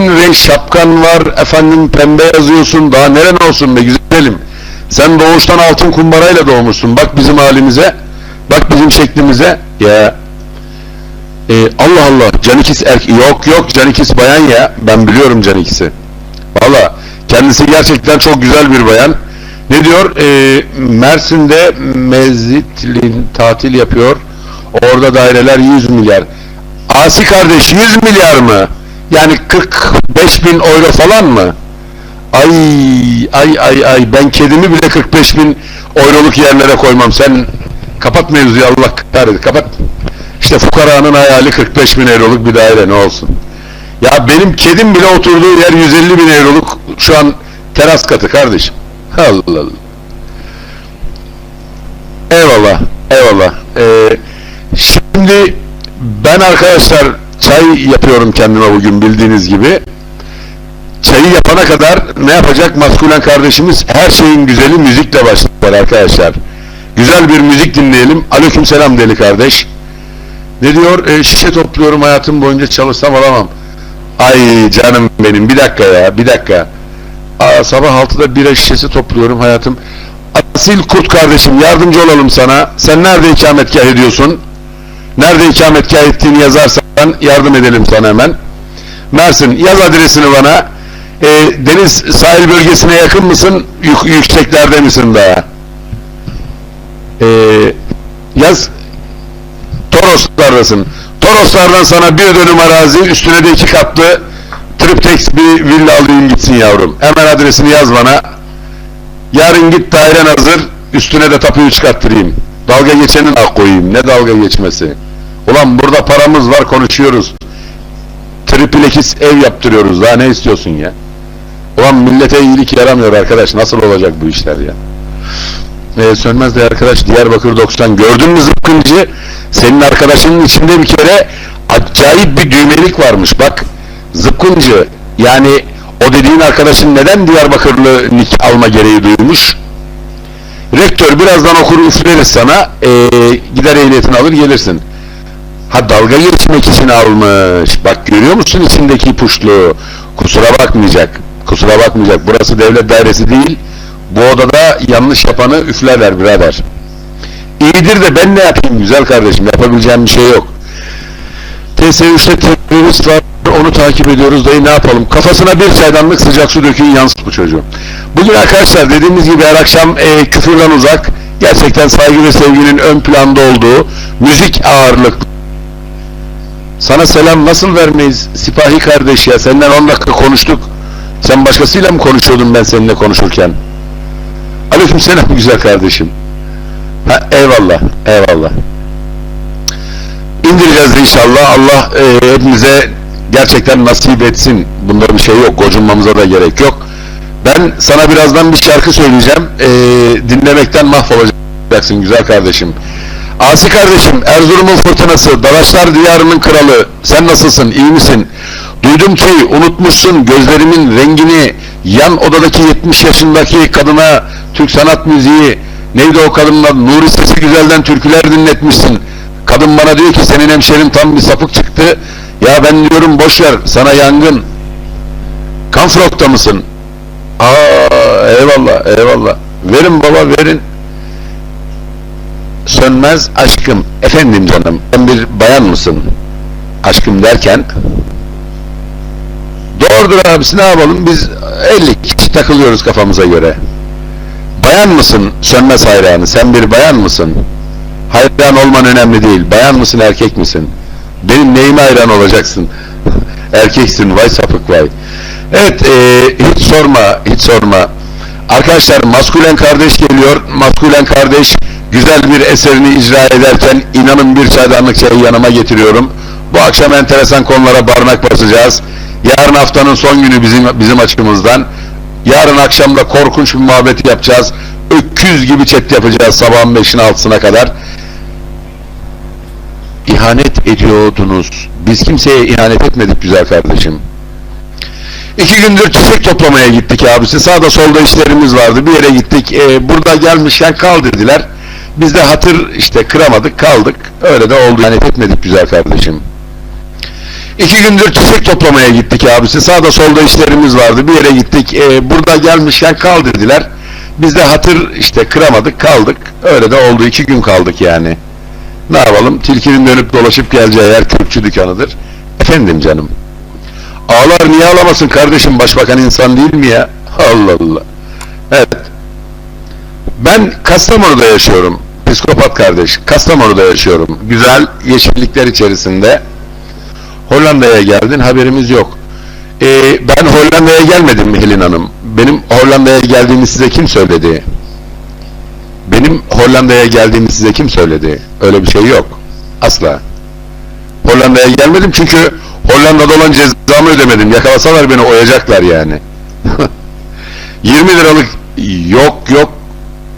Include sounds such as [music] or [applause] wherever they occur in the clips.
renk şapkan var, efendim pembe yazıyorsun, daha neren olsun be güzelim. Sen doğuştan altın kumbarayla doğmuşsun. Bak bizim halimize, bak bizim şeklimize. Ya e, Allah Allah, Canikis erkek, yok yok Canikis bayan ya, ben biliyorum Canikis'i. Valla kendisi gerçekten çok güzel bir bayan. Ne diyor? E, Mersin'de Mezitli tatil yapıyor. Orada daireler 100 milyar. Asi kardeş 100 milyar mı? Yani 45 bin euro falan mı? Ay ay ay ay ben kedimi bile 45 bin euroluk yerlere koymam. Sen kapat mevzuyu Allah kahretsin kapat. İşte fukaranın hayali 45 bin euroluk bir daire ne olsun. Ya benim kedim bile oturduğu yer 150 bin euroluk şu an teras katı kardeşim. Allah Allah. Eyvallah, eyvallah. Ee, şimdi ben arkadaşlar çay yapıyorum kendime bugün bildiğiniz gibi. Çayı yapana kadar ne yapacak maskülen kardeşimiz? Her şeyin güzeli müzikle başlar arkadaşlar. Güzel bir müzik dinleyelim. Aleyküm selam deli kardeş. Ne diyor? E, şişe topluyorum hayatım boyunca çalışsam alamam. Ay canım benim bir dakika ya bir dakika. Aa, sabah 6'da bira şişesi topluyorum hayatım. Asil Kurt kardeşim yardımcı olalım sana. Sen nerede ikametgah ediyorsun? Nerede ikametgah ettiğini yazarsan yardım edelim sana hemen. Mersin yaz adresini bana. Ee, deniz sahil bölgesine yakın mısın? Yük- yükseklerde misin daha? Ee, yaz Toroslardasın. Toroslardan sana bir dönüm arazi üstüne de iki katlı triplex bir villa alayım gitsin yavrum. Hemen adresini yaz bana. Yarın git dairen hazır. Üstüne de tapuyu çıkarttırayım. Dalga geçenin ak koyayım. Ne dalga geçmesi. Ulan burada paramız var konuşuyoruz. Triplex ev yaptırıyoruz. Daha ne istiyorsun ya? Ulan millete iyilik yaramıyor arkadaş. Nasıl olacak bu işler ya? Ee, sönmez de arkadaş Diyarbakır 90 gördün mü zıpkıncı? Senin arkadaşının içinde bir kere acayip bir düğmelik varmış bak. Zıpkıncı yani o dediğin arkadaşın neden Diyarbakırlı nick alma gereği duymuş? Rektör birazdan okur üfleriz sana ee, gider ehliyetini alır gelirsin. Ha dalga geçmek için almış. Bak görüyor musun içindeki ipuçluğu? Kusura bakmayacak. Kusura bakmayacak. Burası devlet dairesi değil. Bu odada yanlış yapanı üflerler birader. İyidir de ben ne yapayım güzel kardeşim yapabileceğim bir şey yok. TS3'te terörist var onu takip ediyoruz dayı ne yapalım kafasına bir çaydanlık sıcak su dökün yansıt bu çocuğu. Bugün arkadaşlar dediğimiz gibi her akşam e, küfürden uzak gerçekten saygı ve sevginin ön planda olduğu müzik ağırlıklı sana selam nasıl vermeyiz sipahi kardeş ya senden 10 dakika konuştuk sen başkasıyla mı konuşuyordun ben seninle konuşurken Aleyküm selam güzel kardeşim. Ha, eyvallah, eyvallah. İndireceğiz inşallah. Allah e, hepimize gerçekten nasip etsin. Bunda bir şey yok. Gocunmamıza da gerek yok. Ben sana birazdan bir şarkı söyleyeceğim. E, dinlemekten mahvolacaksın güzel kardeşim. Asi kardeşim, Erzurum'un fırtınası, Dadaşlar diyarının kralı. Sen nasılsın, iyi misin? Duydum ki unutmuşsun gözlerimin rengini, yan odadaki 70 yaşındaki kadına Türk sanat müziği, neydi o kadının adı? Nuri Sesi Güzel'den türküler dinletmişsin. Kadın bana diyor ki senin hemşerin tam bir sapık çıktı. Ya ben diyorum boş ver, sana yangın. Kanfrok'ta mısın? Aa eyvallah, eyvallah. Verin baba, verin. Sönmez aşkım. Efendim canım, sen bir bayan mısın? Aşkım derken Doğrudur abisi ne yapalım biz 50 kişi takılıyoruz kafamıza göre. Bayan mısın sönmez hayranı sen bir bayan mısın? Hayran olman önemli değil. Bayan mısın erkek misin? Benim neyime hayran olacaksın? [laughs] Erkeksin vay sapık vay. Evet eee, hiç sorma hiç sorma. Arkadaşlar maskülen kardeş geliyor. Maskülen kardeş güzel bir eserini icra ederken inanın bir çaydanlık çayı yanıma getiriyorum. Bu akşam enteresan konulara barnak basacağız. Yarın haftanın son günü bizim bizim açımızdan. Yarın akşam da korkunç bir muhabbet yapacağız. Öküz gibi chat yapacağız sabahın 5'ine 6'sına kadar. İhanet ediyordunuz. Biz kimseye ihanet etmedik güzel kardeşim. İki gündür çiçek toplamaya gittik abisi. Sağda solda işlerimiz vardı. Bir yere gittik. Ee, burada gelmişken kal dediler. Biz de hatır işte kıramadık kaldık. Öyle de oldu. İhanet etmedik güzel kardeşim. İki gündür çiçek toplamaya gittik abisi. Sağda solda işlerimiz vardı. Bir yere gittik. Ee, burada gelmişken kal dediler. Biz de hatır işte kıramadık kaldık. Öyle de oldu. iki gün kaldık yani. Ne yapalım? Tilkinin dönüp dolaşıp geleceği yer kürkçü dükkanıdır. Efendim canım. Ağlar niye ağlamasın kardeşim? Başbakan insan değil mi ya? [laughs] Allah Allah. Evet. Ben Kastamonu'da yaşıyorum. Psikopat kardeş. Kastamonu'da yaşıyorum. Güzel yeşillikler içerisinde. Hollanda'ya geldin haberimiz yok. Ee, ben Hollanda'ya gelmedim mi Helin Hanım? Benim Hollanda'ya geldiğimi size kim söyledi? Benim Hollanda'ya geldiğimi size kim söyledi? Öyle bir şey yok. Asla. Hollanda'ya gelmedim çünkü Hollanda'da olan cezamı ödemedim. Yakalasalar beni oyacaklar yani. [laughs] 20 liralık yok yok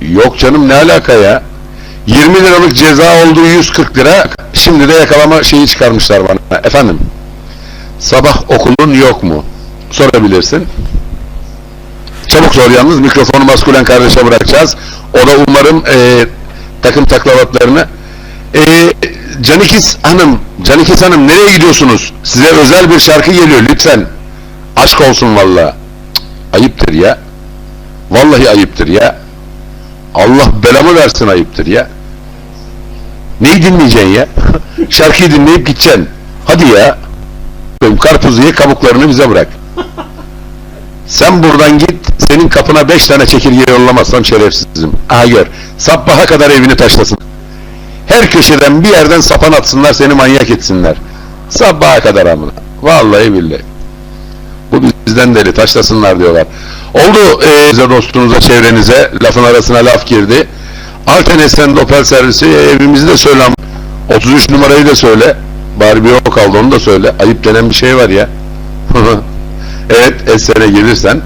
yok canım ne alaka ya? 20 liralık ceza olduğu 140 lira şimdi de yakalama şeyi çıkarmışlar bana. Efendim sabah okulun yok mu? Sorabilirsin. Çabuk sor yalnız mikrofonu maskülen kardeşe bırakacağız. O da umarım e, takım taklavatlarını e, Canikis Hanım Canikis Hanım nereye gidiyorsunuz? Size özel bir şarkı geliyor lütfen. Aşk olsun valla. Ayıptır ya. Vallahi ayıptır ya. Allah belamı versin ayıptır ya. Neyi dinleyeceksin ya? [laughs] Şarkıyı dinleyip gideceksin. Hadi ya. Karpuzu ye kabuklarını bize bırak. Sen buradan git, senin kapına beş tane çekirge yollamazsam şerefsizim. Aha gör, sabaha kadar evini taşlasın. Her köşeden bir yerden sapan atsınlar, seni manyak etsinler. Sabaha kadar amına. Vallahi billahi. Bu bizden deli, taşlasınlar diyorlar. Oldu e, bize dostunuza, çevrenize, lafın arasına laf girdi. Alten Opel servisi e, evimizi söyle. ama 33 numarayı da söyle. Bari bir o kaldı onu da söyle. Ayıp denen bir şey var ya. [laughs] evet Esen'e gelirsen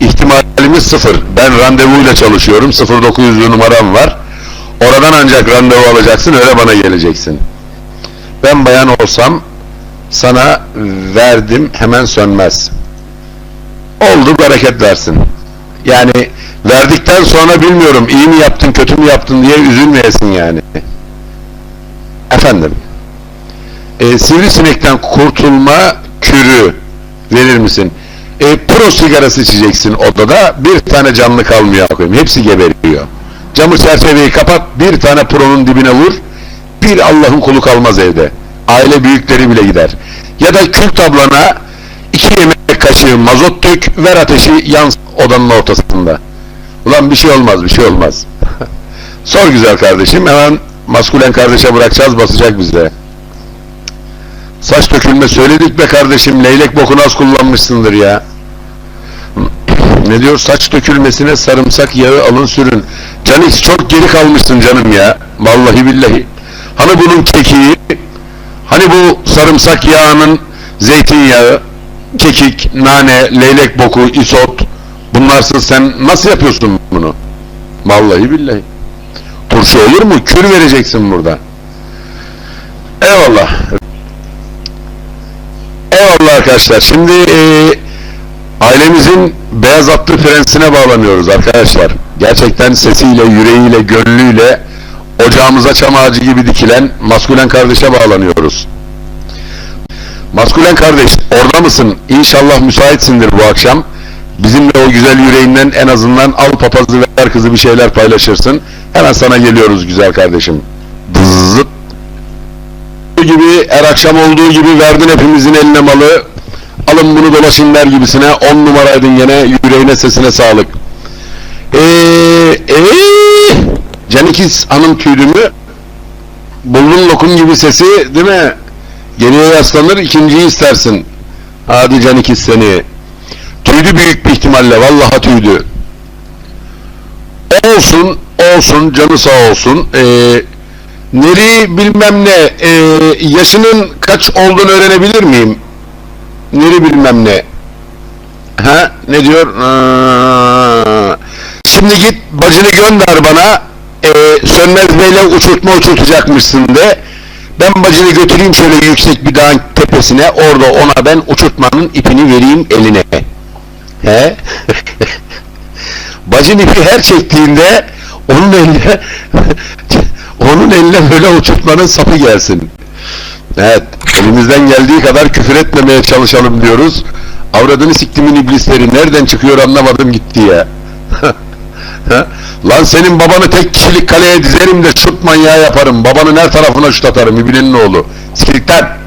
ihtimalimiz sıfır. Ben randevuyla çalışıyorum. 0900'lü numaram var. Oradan ancak randevu alacaksın öyle bana geleceksin. Ben bayan olsam sana verdim hemen sönmez. Oldu bereket versin. Yani verdikten sonra bilmiyorum iyi mi yaptın kötü mü yaptın diye üzülmeyesin yani. Efendim e, sivrisinekten kurtulma kürü verir misin? E, pro sigarası içeceksin odada bir tane canlı kalmıyor koyayım. Hepsi geberiyor. Camı çerçeveyi kapat bir tane pronun dibine vur bir Allah'ın kulu kalmaz evde. Aile büyükleri bile gider. Ya da kül tablana iki yemek kaşığı mazot dök ver ateşi yan odanın ortasında. Ulan bir şey olmaz bir şey olmaz. [laughs] Sor güzel kardeşim hemen maskülen kardeşe bırakacağız basacak bize. Saç dökülme söyledik be kardeşim leylek bokunu az kullanmışsındır ya. [clears throat] ne diyor saç dökülmesine sarımsak yağı alın sürün. Canis çok geri kalmışsın canım ya. Vallahi billahi. Hani bunun kekiği, hani bu sarımsak yağının zeytinyağı, kekik, nane, leylek boku, isot, bunlarsız sen nasıl yapıyorsun bunu? Vallahi billahi. Turşu olur mu? Kür vereceksin burada. Eyvallah. Eyvallah arkadaşlar. Şimdi e, ailemizin beyaz atlı prensine bağlanıyoruz arkadaşlar. Gerçekten sesiyle, yüreğiyle, gönlüyle ocağımıza çam ağacı gibi dikilen maskülen kardeşe bağlanıyoruz. Maskülen kardeş orada mısın? İnşallah müsaitsindir bu akşam. Bizimle o güzel yüreğinden en azından al papazı ver kızı bir şeyler paylaşırsın. Hemen sana geliyoruz güzel kardeşim. Zıt gibi her akşam olduğu gibi verdin hepimizin eline malı. Alın bunu dolaşın der gibisine on numaraydın gene yüreğine sesine sağlık. Eee eee Canikis hanım tüydü mü? Buldun lokum gibi sesi değil mi? Geriye yaslanır ikinciyi istersin. Hadi Canikis seni. Tüydü büyük bir ihtimalle vallahi tüydü. Olsun olsun canı sağ olsun. Eee Neri bilmem ne e, yaşının kaç olduğunu öğrenebilir miyim? Neri bilmem ne. Ha ne diyor? Aa, şimdi git bacını gönder bana e, Sönmez Bey'le uçurtma uçurtacakmışsın de. Ben bacını götüreyim şöyle yüksek bir dağın tepesine orada ona ben uçurtmanın ipini vereyim eline. He? [laughs] Bacın ipi her çektiğinde onun eline [laughs] onun eline böyle uçurtmanın sapı gelsin. Evet, elimizden geldiği kadar küfür etmemeye çalışalım diyoruz. Avradını siktimin iblisleri nereden çıkıyor anlamadım gitti ya. [laughs] Ha? Lan senin babanı tek kişilik kaleye dizerim de şut manyağı yaparım. Babanın her tarafına şut atarım İbnenin oğlu. Lan.